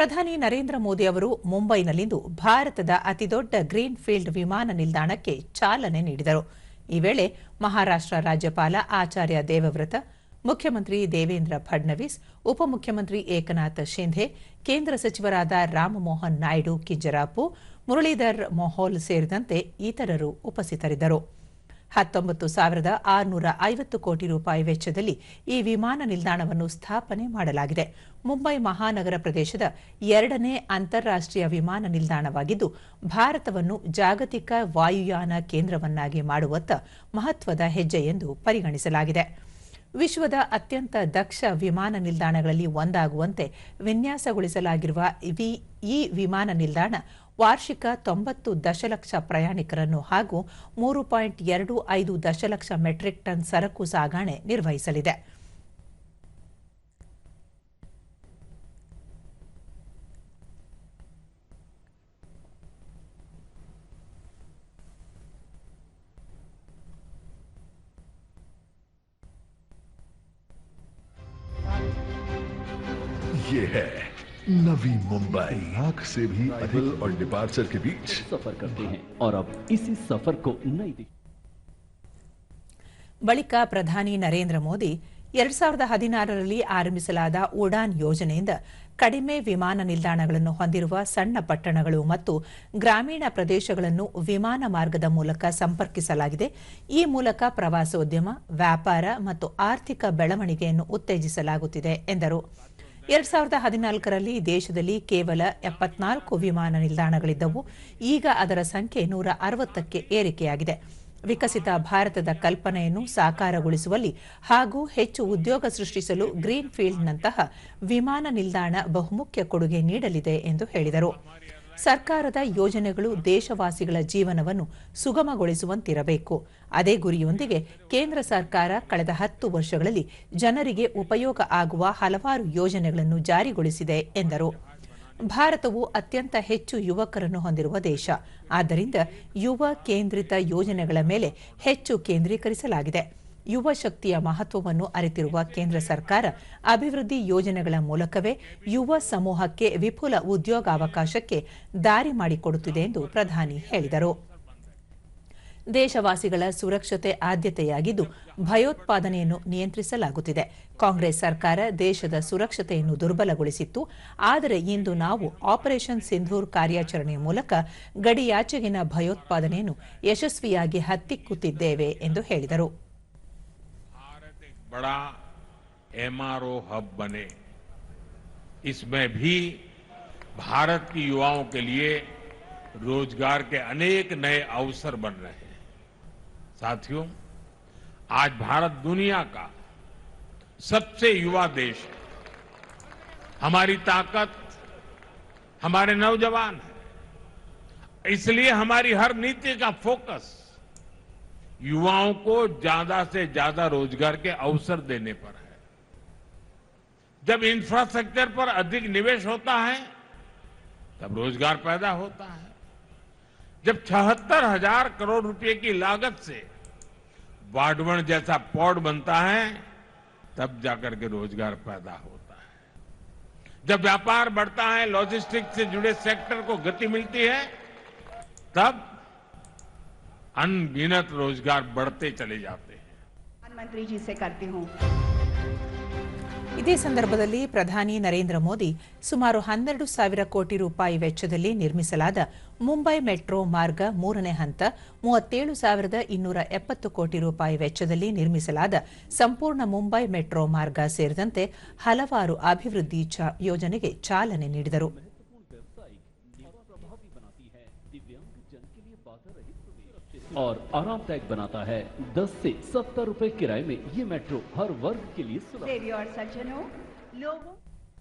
ಪ್ರಧಾನಿ ನರೇಂದ್ರ ಮೋದಿ ಅವರು ಮುಂಬೈನಲ್ಲಿಂದು ಭಾರತದ ಅತಿದೊಡ್ಡ ಗ್ರೀನ್ ಫೀಲ್ಡ್ ವಿಮಾನ ನಿಲ್ದಾಣಕ್ಕೆ ಚಾಲನೆ ನೀಡಿದರು. ಈ ವೇಳೆ ಮಹಾರಾಷ್ಟ್ರ ರಾಜ್ಯಪಾಲ ಆಚಾರ್ಯ ದೇವವ್ರತ, ಮುಖ್ಯಮಂತ್ರಿ ದೇವೇಂದ್ರ ಫಡ್ನವೀಸ್, ಉಪಮುಖ್ಯಮಂತ್ರಿ ಏಕನಾಥ್ ಶಿಂಧೆ, ಕೇಂದ್ರ ಸಚಿವರಾದ ರಾಮಮೋಹನ್ ನಾಯ್ಡು ಕಿಜ್ಜರಾಪು ಮುರಳೀಧರ್ ಮೊಹೋಲ್ ಸೇರಿದಂತೆ ಇತರರು ಉಪಸ್ಥಿತರಿದ್ದರು. ಹತ್ತೊಂಬತ್ತು ಸಾವಿರದ ಆರುನೂರ ಐವತ್ತು ಕೋಟಿ ರೂಪಾಯಿ ವೆಚ್ಚದಲ್ಲಿ ಈ ವಿಮಾನ ನಿಲ್ದಾಣವನ್ನು ಸ್ಥಾಪನೆ ಮಾಡಲಾಗಿದೆ. ಮುಂಬೈ ಮಹಾನಗರ ಪ್ರದೇಶದ ಎರಡನೇ ಅಂತಾರಾಷ್ಟ್ರೀಯ ವಿಮಾನ ನಿಲ್ದಾಣವಾಗಿದ್ದು, ಭಾರತವನ್ನು ಜಾಗತಿಕ ವಾಯುಯಾನ ಕೇಂದ್ರವನ್ನಾಗಿ ಮಾಡುವತ್ತ ಮಹತ್ವದ ಹೆಜ್ಜೆ ಎಂದು ಪರಿಗಣಿಸಲಾಗಿದೆ. ವಿಶ್ವದ ಅತ್ಯಂತ ದಕ್ಷ ವಿಮಾನ ನಿಲ್ದಾಣಗಳಲ್ಲಿ ಒಂದಾಗುವಂತೆ ವಿನ್ಯಾಸಗೊಳಿಸಲಾಗಿರುವ ಈ ವಿಮಾನ ನಿಲ್ದಾಣ ವಾರ್ಷಿಕ ತೊಂಬತ್ತು ದಶಲಕ್ಷ ಪ್ರಯಾಣಿಕರನ್ನು ಹಾಗೂ ಮೂರು ಪಾಯಿಂಟ್ ಎರಡು ಐದು ದಶಲಕ್ಷ ಮೆಟ್ರಿಕ್ ಟನ್ ಸರಕು ಸಾಗಾಣೆ ನಿರ್ವಹಿಸಲಿದೆ. ये है नवी मुंबई लाख से भी अधिक और डिपार्चर के बीच सफर करते हैं और अब इसी सफर को नई दिशा ಬಳಿಕ ಪ್ರಧಾನಿ ನರೇಂದ್ರ ಮೋದಿ ಎರಡ್ ಸಾವಿರದ ಹದಿನಾರರಲ್ಲಿ ಆರಂಭಿಸಲಾದ ಉಡಾನ್ ಯೋಜನೆಯಿಂದ ಕಡಿಮೆ ವಿಮಾನ ನಿಲ್ದಾಣಗಳನ್ನು ಹೊಂದಿರುವ ಸಣ್ಣ ಪಟ್ಟಣಗಳು ಮತ್ತು ಗ್ರಾಮೀಣ ಪ್ರದೇಶಗಳನ್ನು ವಿಮಾನ ಮಾರ್ಗದ ಮೂಲಕ ಸಂಪರ್ಕಿಸಲಾಗಿದೆ ಈ ಮೂಲಕ ಪ್ರವಾಸೋದ್ಯಮ ವ್ಯಾಪಾರ ಮತ್ತು ಆರ್ಥಿಕ ಬೆಳವಣಿಗೆಯನ್ನು ಉತ್ತೇಜಿಸಲಾಗುತ್ತಿದೆ ಎಂದರು ಎರಡ್ ಸಾವಿರದ ಹದಿನಾಲ್ಕರಲ್ಲಿ ದೇಶದಲ್ಲಿ ಕೇವಲ ಎಪ್ಪತ್ನಾಲ್ಕು ವಿಮಾನ ನಿಲ್ದಾಣಗಳಿದ್ದವು. ಈಗ ಅದರ ಸಂಖ್ಯೆ ನೂರ ಅರವತ್ತಕ್ಕೆ ಏರಿಕೆಯಾಗಿದೆ. ವಿಕಸಿತ ಭಾರತದ ಕಲ್ಪನೆಯನ್ನು ಸಾಕಾರಗೊಳಿಸುವಲ್ಲಿ ಹಾಗೂ ಹೆಚ್ಚು ಉದ್ಯೋಗ ಸೃಷ್ಟಿಸಲು ಗ್ರೀನ್ ಫೀಲ್ಡ್ನಂತಹ ವಿಮಾನ ನಿಲ್ದಾಣ ಬಹುಮುಖ್ಯ ಕೊಡುಗೆ ನೀಡಲಿದೆ ಎಂದು ಹೇಳಿದರು. ಸರ್ಕಾರದ ಯೋಜನೆಗಳು ದೇಶವಾಸಿಗಳ ಜೀವನವನ್ನು ಸುಗಮಗೊಳಿಸುವಂತಿರಬೇಕು. ಅದೇ ಗುರಿಯೊಂದಿಗೆ ಕೇಂದ್ರ ಸರ್ಕಾರ ಕಳೆದ ಹತ್ತು ವರ್ಷಗಳಲ್ಲಿ ಜನರಿಗೆ ಉಪಯೋಗ ಆಗುವ ಹಲವಾರು ಯೋಜನೆಗಳನ್ನು ಜಾರಿಗೊಳಿಸಿದೆ, ಎಂದರು. ಭಾರತವು ಅತ್ಯಂತ ಹೆಚ್ಚು ಯುವಕರನ್ನು ಹೊಂದಿರುವ ದೇಶ. ಆದ್ದರಿಂದ ಯುವ ಕೇಂದ್ರಿತ ಯೋಜನೆಗಳ ಮೇಲೆ ಹೆಚ್ಚು ಕೇಂದ್ರೀಕರಿಸಲಾಗಿದೆ. ಯುವ ಶಕ್ತಿಯ ಮಹತ್ವವನ್ನು ಅರಿತಿರುವ ಕೇಂದ್ರ ಸರ್ಕಾರ ಅಭಿವೃದ್ಧಿ ಯೋಜನೆಗಳ ಮೂಲಕವೇ ಯುವ ಸಮೂಹಕ್ಕೆ ವಿಪುಲ ಉದ್ಯೋಗಾವಕಾಶಕ್ಕೆ ದಾರಿ ಮಾಡಿಕೊಡುತ್ತಿದೆ ಎಂದು ಪ್ರಧಾನಿ ಹೇಳಿದರು. ದೇಶವಾಸಿಗಳ ಸುರಕ್ಷತೆ ಆದ್ಯತೆಯಾಗಿದ್ದು ಭಯೋತ್ಪಾದನೆಯನ್ನು ನಿಯಂತ್ರಿಸಲಾಗುತ್ತಿದೆ. ಕಾಂಗ್ರೆಸ್ ಸರ್ಕಾರ ದೇಶದ ಸುರಕ್ಷತೆಯನ್ನು ದುರ್ಬಲಗೊಳಿಸಿತ್ತು. ಆದರೆ ಇಂದು ನಾವು ಆಪರೇಷನ್ ಸಿಂಧೂರ್ ಕಾರ್ಯಾಚರಣೆಯ ಮೂಲಕ ಗಡಿಯಾಚೆಗಿನ ಭಯೋತ್ಪಾದನೆಯನ್ನು ಯಶಸ್ವಿಯಾಗಿ ಹತ್ತಿಕ್ಕುತ್ತಿದ್ದೇವೆ ಎಂದು ಹೇಳಿದರು. बड़ा एमआरओ हब बने। इसमें भी भारत की युवाओं के लिए रोज़गार के अनेक नए अवसर बन रहे हैं। साथियों, आज भारत दुनिया का सबसे युवा देश है। हमारी ताकत हमारे नौजवान है। इसलिए हमारी हर नीति का फोकस युवाओं को ज़्यादा से ज़्यादा रोज़गार के अवसर देने पर है। जब इंफ्रास्ट्रक्चर पर अधिक निवेश होता है, तब रोज़गार पैदा होता है। जब छहत्तर हज़ार करोड़ रुपए की लागत से वाडवण जैसा पोर्ट बनता है, तब जाकर के रोज़गार पैदा होता है। जब व्यापार बढ़ता है लॉजिस्टिक्स से जुड़े सेक्टर को गति मिलती है, तब अनगिनत रोजगार बढ़ते चले जाते हैं प्रधानमंत्री जी से करती हूँ ಇದೇ ಸಂದರ್ಭದಲ್ಲಿ ಪ್ರಧಾನಿ ನರೇಂದ್ರ ಮೋದಿ ಸುಮಾರು ಹನ್ನೆರಡು ಸಾವಿರ ಕೋಟಿ ರೂಪಾಯಿ ವೆಚ್ಚದಲ್ಲಿ ನಿರ್ಮಿಸಲಾದ ಮುಂಬೈ ಮೆಟ್ರೋ ಮಾರ್ಗ ಮೂರನೇ ಹಂತ ಮೂವತ್ತೇಳು ಸಾವಿರದ ಇನ್ನೂರ ಎಪ್ಪತ್ತು ಕೋಟಿ ರೂಪಾಯಿ ವೆಚ್ಚದಲ್ಲಿ ನಿರ್ಮಿಸಲಾದ ಸಂಪೂರ್ಣ ಮುಂಬೈ ಮೆಟ್ರೋ ಮಾರ್ಗ ಸೇರಿದಂತೆ ಹಲವಾರು ಅಭಿವೃದ್ಧಿ ಚ- ಯೋಜನೆಗೆ ಚಾಲನೆ ನೀಡಿದರು और आरामदायक बनाता है। 10 से 70 रुपए किराए में ये मेट्रो हर वर्ग के लिए सुलभ। देवी और सज्जनों, लोगों